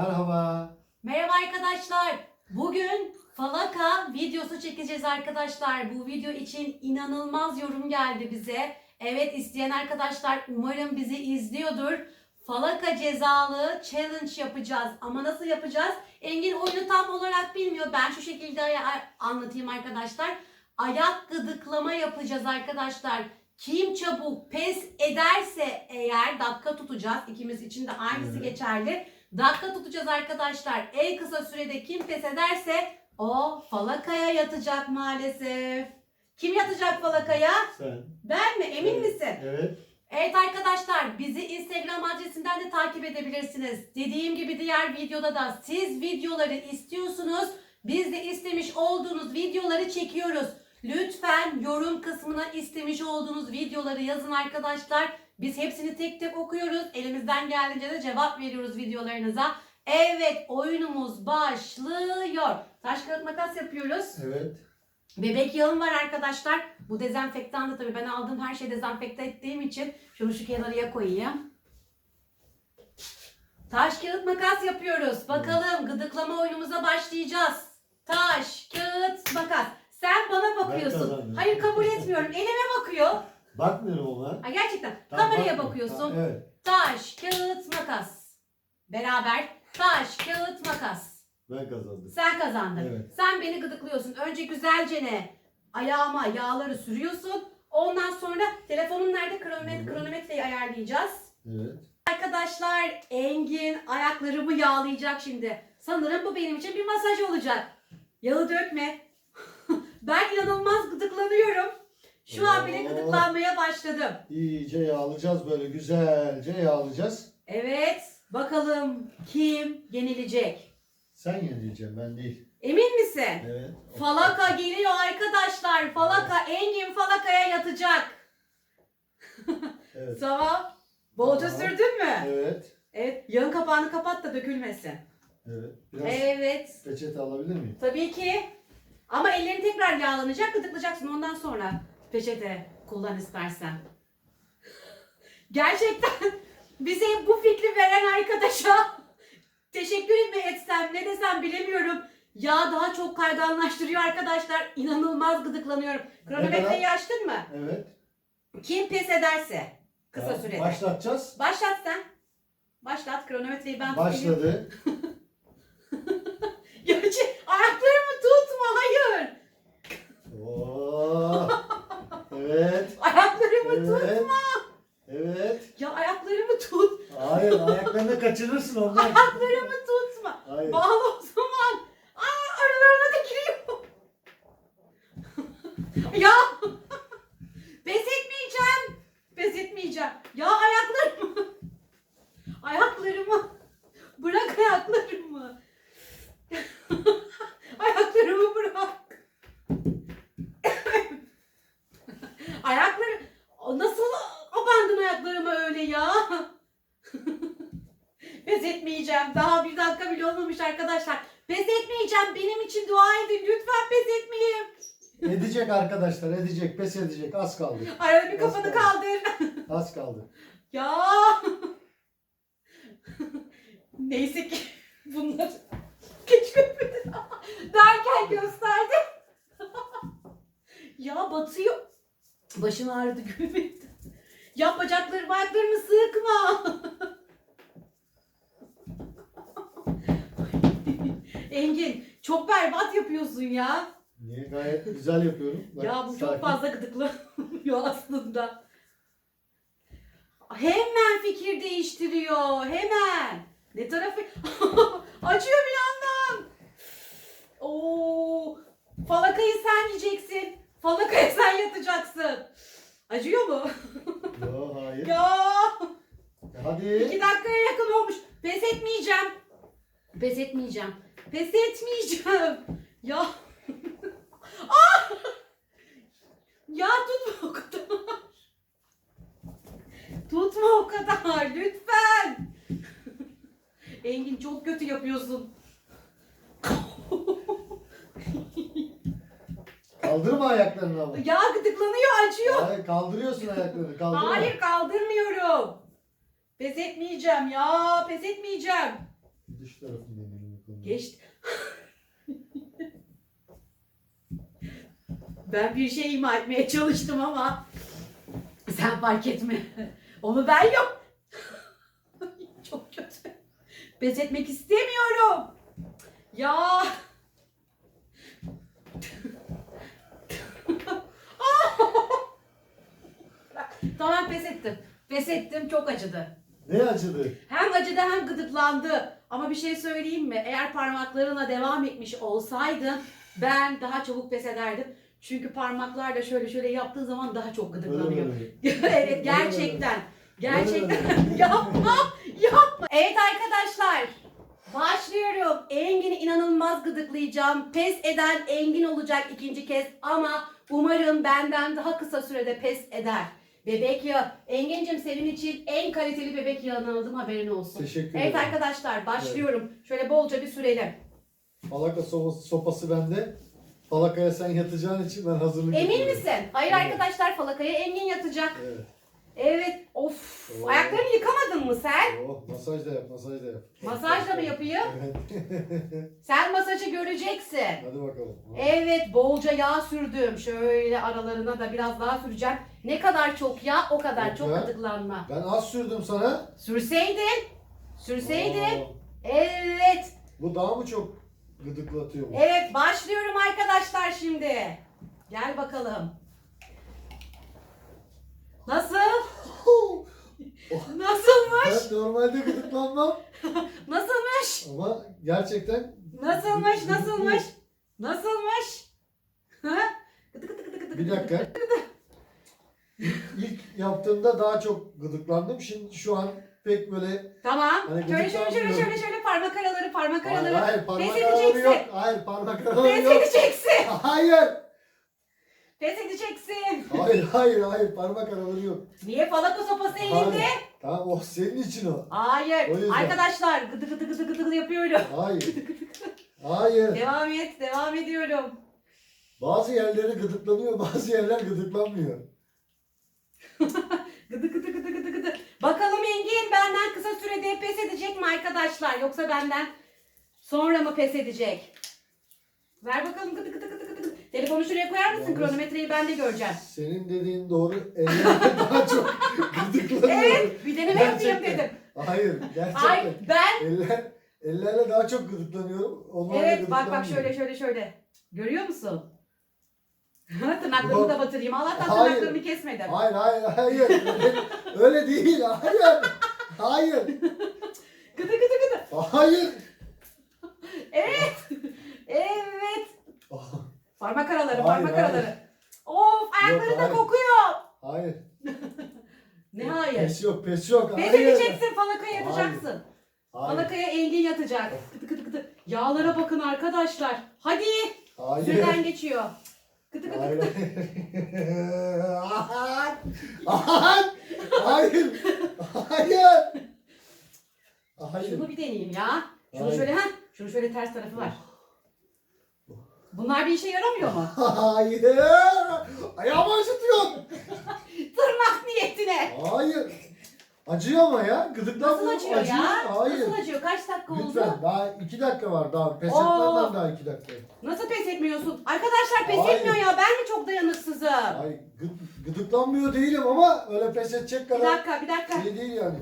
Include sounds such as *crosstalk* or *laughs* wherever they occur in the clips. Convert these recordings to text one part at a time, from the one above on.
Merhaba. Merhaba arkadaşlar. Bugün falaka videosu çekeceğiz arkadaşlar. Bu video için inanılmaz yorum geldi bize. Evet isteyen arkadaşlar umarım bizi izliyordur. Falaka cezalı challenge yapacağız. Ama nasıl yapacağız? Engin oyunu tam olarak bilmiyor. Ben şu şekilde ay- anlatayım arkadaşlar. Ayak gıdıklama yapacağız arkadaşlar. Kim çabuk pes ederse eğer dakika tutacağız. İkimiz için de aynısı Evet. geçerli. Dakika tutacağız arkadaşlar. En kısa sürede kim pes ederse o falakaya yatacak maalesef. Kim yatacak falakaya? Sen. Ben mi? Emin Evet. misin? Evet. Evet arkadaşlar bizi Instagram adresinden de takip edebilirsiniz. Dediğim gibi diğer videoda da siz videoları istiyorsunuz. Biz de istemiş olduğunuz videoları çekiyoruz. Lütfen yorum kısmına istemiş olduğunuz videoları yazın arkadaşlar. Biz hepsini tek tek okuyoruz. Elimizden geldiğince de cevap veriyoruz videolarınıza. Evet oyunumuz başlıyor. Taş kağıt makas yapıyoruz. Evet. Bebek yağım var arkadaşlar. Bu dezenfektan da tabii ben aldığım her şeyi dezenfekte ettiğim için şunu şu kenarıya koyayım. Taş kağıt makas yapıyoruz. Bakalım gıdıklama oyunumuza başlayacağız. Taş kağıt makas. Sen bana bakıyorsun. Hayır kabul etmiyorum. Elime bakıyor. Bakmıyorum ona. Ha, gerçekten. Tamam, Kameraya bakma. bakıyorsun. Tamam, evet. Taş kağıt makas. Beraber taş kağıt makas. Ben kazandım. Sen kazandın. Evet. Sen beni gıdıklıyorsun. Önce güzelce ne? Ayağıma yağları sürüyorsun. Ondan sonra telefonun nerede? Hı. kronometreyi ayarlayacağız. Evet. Arkadaşlar Engin ayaklarımı yağlayacak şimdi. Sanırım bu benim için bir masaj olacak. Yağı dökme. *laughs* ben inanılmaz gıdıklanıyorum. Şu an bile Oo. gıdıklanmaya başladım. İyice yağlayacağız böyle güzelce yağlayacağız. Evet. Bakalım kim yenilecek? Sen yenileceğim ben değil. Emin misin? Evet. Falaka geliyor arkadaşlar. Falaka Engin Falaka'ya yatacak. *laughs* Evet. Tamam. Bolca Tamam. sürdün mü? Evet. Evet. Yağın kapağını kapat da dökülmesin. Evet. Biraz Evet. peçete alabilir miyim? Tabii ki. Ama ellerin tekrar yağlanacak, gıdıklayacaksın. Ondan sonra peçete kullan istersen. Gerçekten bize bu fikri veren arkadaşa teşekkür mi etsem ne desem bilemiyorum. Yağ daha çok kayganlaştırıyor arkadaşlar. İnanılmaz gıdıklanıyorum. Kronometreyi açtın mı? Evet. Kim pes ederse kısa Tamam, sürede. Başlatacağız. Başlat sen. Başlat kronometreyi ben. Başladı. *laughs* Ya şey, ayaklarımı tutma hayır. Oo. Evet. Ayaklarımı tut. Evet. Evet. Ya ayaklarımı tut. Hayır ayaklarını kaçırırsın ondan. Ayaklarımı tutma. Hayır. Bağla o zaman. Aa aralarına da giriyor. ya. Pes etmeyeceğim. Pes etmeyeceğim. Ya ayaklarımı. Ayaklarımı. Bırak ayaklarımı. ayaklarımı bırak. Ayakları O nasıl abandın ayaklarıma öyle ya? Pes etmeyeceğim. Daha bir dakika bile olmamış arkadaşlar. Pes etmeyeceğim. Benim için dua edin. Lütfen pes etmeyin. Edecek arkadaşlar edecek pes edecek az kaldı. Arada bir kafanı kaldır. *laughs* Az kaldı. Ya. *laughs* Neyse ki *laughs* bunlar keşke derken gösterdi. ya batıyor. Başım ağrıdı gülmekten. Ya bacaklarımı ayaklarımı sıkma. Engin çok berbat yapıyorsun ya. Niye gayet güzel yapıyorum. Bak, ya bu çok sakin. fazla gıdıklanıyor *laughs* aslında. Hemen fikir değiştiriyor. Hemen. Ne tarafı? *laughs* Acıyor bir yandan. Oo, falakayı sen yiyeceksin. Falakaya sen yatacaksın. Acıyor mu? *laughs* Yo hayır. ya Hadi. iki dakikaya yakın olmuş. Pes etmeyeceğim. Pes etmeyeceğim. Pes etmeyeceğim. Ya. Ya tutma o kadar. Tutma o kadar lütfen. Engin çok kötü yapıyorsun. Kaldırma ayaklarını ama. Ya gıdıklanıyor acıyor. Hayır kaldırıyorsun ayaklarını. Kaldırma. Hayır kaldırmıyorum. Pes etmeyeceğim ya pes etmeyeceğim. Şu tarafını. Geçti. Ben bir şey ima etmeye çalıştım ama sen fark etme. Onu ben yok. *laughs* Çok kötü. Pes etmek istemiyorum. Ya. *laughs* tamam pes ettim. Pes ettim çok acıdı. Ne acıdı? Hem acıdı hem gıdıklandı. Ama bir şey söyleyeyim mi? Eğer parmaklarına devam etmiş olsaydın ben daha çabuk pes ederdim. Çünkü parmaklar da şöyle şöyle yaptığı zaman daha çok gıdıklanıyor. *laughs* evet gerçekten. Gerçekten *laughs* yapma yapma. Evet arkadaşlar başlıyorum. Engin'i inanılmaz gıdıklayacağım. Pes eden Engin olacak ikinci kez ama umarım benden daha kısa sürede pes eder. Bebek yağı. Engin'cim senin için en kaliteli bebek yağını aldım haberin olsun. Teşekkür Evet ederim. arkadaşlar başlıyorum. Şöyle bolca bir sürelim. Sopası, sopası bende. Falakaya sen yatacağın için ben hazırlık Emin yapıyorum. misin? Hayır Evet. arkadaşlar falakaya Engin yatacak. Evet. Evet. Of. Oo. Ayaklarını yıkamadın mı sen? Oh, masaj da yap, masaj da yap. Masaj da mı yapayım? Evet. *laughs* Sen masajı göreceksin. Hadi bakalım. Evet bolca yağ sürdüm. Şöyle aralarına da biraz daha süreceğim. Ne kadar çok yağ o kadar Yok çok ya. gıdıklanma. Ben az sürdüm sana. Sürseydin. Sürseydin. Oo, Evet. bu daha mı çok gıdıklatıyor? Evet başlıyorum arkadaşlar şimdi. Gel bakalım. Nasıl? *laughs* Nasılmış? Ben normalde gıdıklanmam *laughs* Nasılmış? ama gerçekten Nasılmış? Nasılmış? Nasılmış? Ha? Gıdı gıdı gıdı gıdı Bir dakika. İlk yaptığımda daha çok gıdıklandım. Şimdi şu an pek böyle Tamam. Hani şöyle şöyle şöyle şöyle şöyle parmak araları parmak hayır, araları. hayır parmak Pes araları yok. Hayır parmak araları Pes yok. edeceksin. *laughs* Hayır. Pes edeceksin. Hayır hayır hayır parmak araları yok. Niye falako sopası elinde? Hayır. Tamam o senin için o. Hayır. O. Arkadaşlar gıdı gıdı gıdı gıdı gıdı yapıyorum. Hayır. Hayır. Devam et. Devam ediyorum. Bazı yerleri gıdıklanıyor, *laughs* bazı yerler gıdıklanmıyor. *laughs* Gıdı gıdı gıdı gıdı gıdı. Bakalım Engin benden kısa sürede pes edecek mi arkadaşlar? Yoksa benden sonra mı pes edecek? Ver bakalım gıdı gıdı gıdı gıdı. gıdı. Telefonu şuraya koyar mısın? Yalnız- Kronometreyi ben de göreceğim. Senin dediğin doğru. Eller daha çok *laughs* gıdıklanıyor. Evet bir deneme yapayım Gerçekten. dedim. Hayır, gerçekten. Ay ben Eller, ellerle daha çok gıdıklanıyorum. Onlarla Evet bak bak gıdıklanmıyorum. şöyle şöyle şöyle. Görüyor musun? Tırnaklarımı da batırayım. Hayır. tırnaklarımı kesmedim. Hayır, hayır, hayır. *laughs* Öyle, değil. Hayır. Hayır. Gıdı gıdı gıdı. Hayır. Evet. evet. *laughs* Parmak araları, Hayır, parmak hayır. araları. Of ayakları Yok, da hayır. kokuyor. Hayır. Ne hayır? Pes yok, pes yok. Pes Hayır. edeceksin falakaya Hayır. yatacaksın. Hayır. Falakaya Engin yatacak. Gıdı gıdı gıdı. Yağlara bakın arkadaşlar. Hadi. Hayır. Süreden geçiyor. Gıdı gıdı Hayır. gıdı. Hayır. Hayır. Hayır. Hayır. Hayır. Şunu bir deneyeyim ya. Şunu Hayır. şöyle ha. Şunu şöyle ters tarafı var. Bunlar bir işe yaramıyor mu? Hayır. Ayağımı acıtıyorsun. *laughs* Tırnak niyetine. Hayır. Acıyor ama ya. Gıdıklanmıyor. Nasıl acıyor ya? Hayır. Nasıl acıyor? Kaç dakika oldu? Lütfen. Daha iki dakika var. Daha pes Oo. etmeden daha iki dakika. Nasıl pes etmiyorsun? Arkadaşlar pes Hayır. etmiyor ya. Ben mi çok dayanıksızım? Hayır. Gı- gıdıklanmıyor değilim ama öyle pes edecek Bir kadar dakika bir dakika. şey değil yani.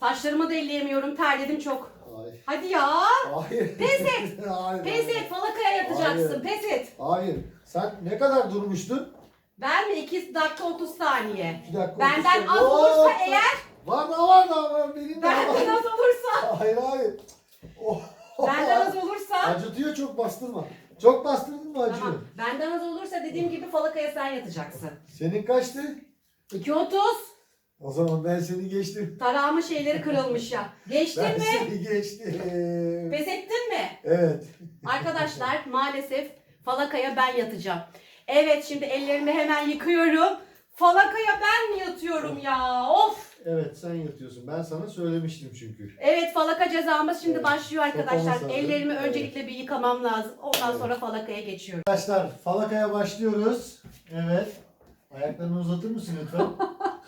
Saçlarımı da elleyemiyorum. Terledim çok. Hayır. Hadi ya. Hayır. Pes et. *laughs* Hayır. Pes et. Falakaya yatacaksın. Hayır. Pes et. Hayır. Sen ne kadar durmuştun? Ben mi? 2 dakika 30 saniye. İki dakika. Benden az olursa eğer, Var da var da var. Benim de var. benden az olursa, Hayır hayır. Oh. benden az olursa, Acıtıyor çok bastırma. Çok bastırdın mı acıyor? tamam. Benden az olursa dediğim gibi falakaya sen yatacaksın. Senin kaçtı? 2.30. O zaman ben seni geçtim. Tarağımın şeyleri kırılmış ya. Geçtin Ben mi? seni geçtim. Pes ettin mi? Evet. Arkadaşlar maalesef falakaya ben yatacağım. Evet şimdi ellerimi hemen yıkıyorum. Falakaya ben mi yatıyorum ya? Of! Evet sen yatıyorsun. Ben sana söylemiştim çünkü. Evet falaka cezamız şimdi Evet. başlıyor arkadaşlar. Sopamız hazır. Ellerimi Evet. öncelikle bir yıkamam lazım. Ondan sonra falakaya geçiyorum. Arkadaşlar falakaya başlıyoruz. Evet. Ayaklarını uzatır mısın lütfen? *laughs*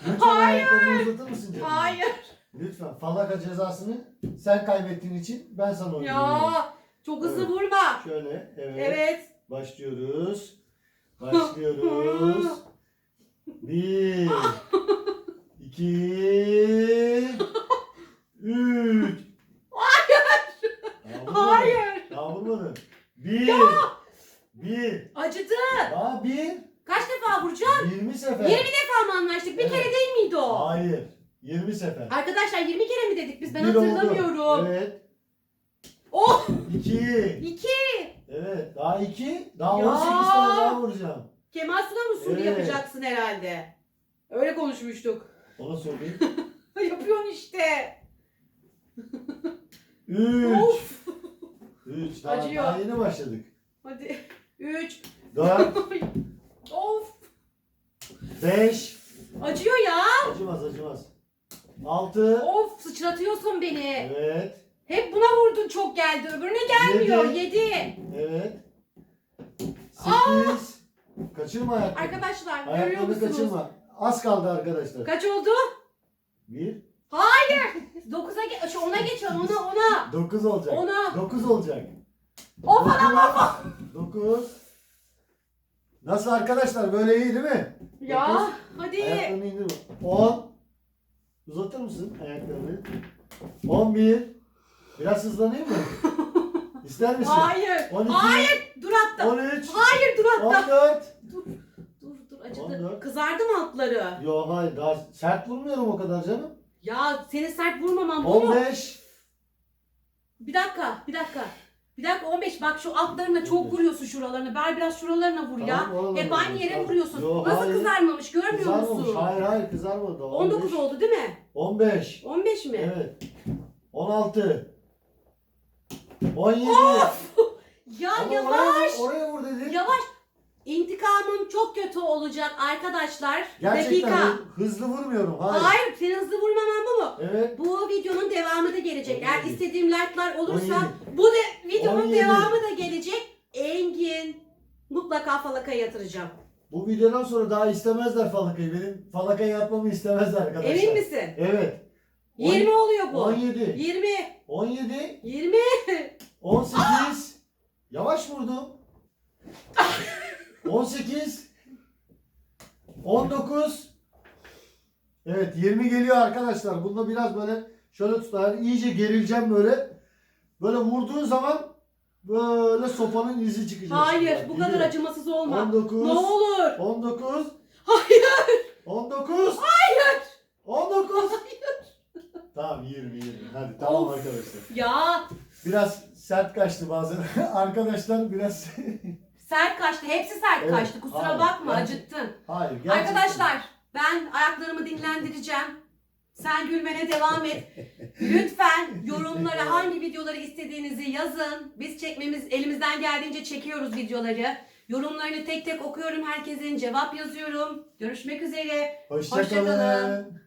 Lütfen Hayır. ayaklarını uzatır mısın canım? Hayır. Lütfen falaka cezasını sen kaybettiğin için ben sana. Ya çok hızlı Evet. vurma. Şöyle evet. Evet. Başlıyoruz. Başlıyoruz. *laughs* Bir. iki. Üç. Hayır. Hayır. Daha vurmadın. Bir. Bir. Acıdı. Daha bir. Kaç defa vuracağım? 20 sefer. 20 defa mı anlaştık? Bir Evet. kere değil miydi o? Hayır. 20 sefer. Arkadaşlar 20 kere mi dedik biz? Ben Bir oldu. hatırlamıyorum. Evet. Oh! 2. 2. Evet. Daha 2. Daha Ya. 18 tane daha vuracağım. Kemal Sunal usulü Evet. yapacaksın herhalde. Öyle konuşmuştuk. Ona söyleyeyim. *laughs* Yapıyorsun işte. 3. Of. 3. Daha, Acıyor. daha yeni başladık. Hadi. 3. 4. *laughs* of. 5. Acıyor ya. Acımaz acımaz. 6. Of sıçratıyorsun beni. Evet. Hep buna vurdun çok geldi. Öbürüne gelmiyor. Yedi. 7. Evet. 8. Kaçırma ayaklarını. Arkadaşlar görüyor Ayaklarını musunuz? kaçırma. Az kaldı arkadaşlar. Kaç oldu? 1. 9'a ge şu ona geçiyorum. Ona ona. 9 olacak. Ona. 9 olacak. Of anam. 9. Nasıl arkadaşlar böyle iyi değil mi? Ya Dokuz. hadi. Ayaklarını indir. 10. Uzatır mısın ayaklarını? 11. Biraz hızlanayım mı? İster misin? Hayır. 12. Hayır. Dur hatta. 13. Hayır dur hatta. 14. Acıdı. 14. Kızardı mı altları? Yo hayır daha sert vurmuyorum o kadar canım. Ya seni sert vurmamam bu mu? 15. Bir dakika, bir dakika. Bir dakika 15 bak şu altlarına çok 15. vuruyorsun şuralarına. Ver biraz şuralarına vur ya. Tamam, oralarına Hep aynı yere tamam. vuruyorsun. Yo, Nasıl hayır. kızarmamış görmüyor Kızarmamış. musun? Hayır hayır kızarmadı. 19 oldu değil mi? 15. 15 mi? Evet. 16. 17. *laughs* Ya Ama yavaş. Oraya, vur- oraya vur dedik. Yavaş. İntikamım çok kötü olacak arkadaşlar. Gerçekten Dakika. hı- hızlı vurmuyorum. Hayır. Hayır, senin hızlı vurmaman bu mu? Evet. Bu videonun devamı da gelecek. Eğer 17. istediğim like'lar olursa 17. bu de videonun 17. devamı da gelecek. Engin mutlaka falakaya yatıracağım. Bu videodan sonra daha istemezler falakayı. Benim falakayı yapmamı istemezler arkadaşlar. Emin misin? Evet. 20 oluyor bu. 17. 20. 17. 20. 18. Yavaş vurdum. *laughs* 18. 19. Evet 20 geliyor arkadaşlar. Bunda biraz böyle şöyle tutar. iyice gerileceğim böyle. Böyle vurduğun zaman böyle sopanın izi çıkacak. Hayır, bu kadar gidiyor. acımasız olma. 19. Ne olur. 19. Hayır. 19. Hayır. 19. Tamam 20 20. Hadi tamam Of. arkadaşlar. Ya Biraz sert kaçtı bazen. *laughs* arkadaşlar biraz *laughs* sert kaçtı. Hepsi sert Evet, kaçtı. Kusura hayır, bakma gerçek- acıttın. Hayır gerçekten. Arkadaşlar ben ayaklarımı dinlendireceğim. Sen gülmene devam et. *laughs* Lütfen yorumlara hangi videoları istediğinizi yazın. Biz çekmemiz elimizden geldiğince çekiyoruz videoları. Yorumlarını tek tek okuyorum herkesin. Cevap yazıyorum. Görüşmek üzere. Hoşça kalın.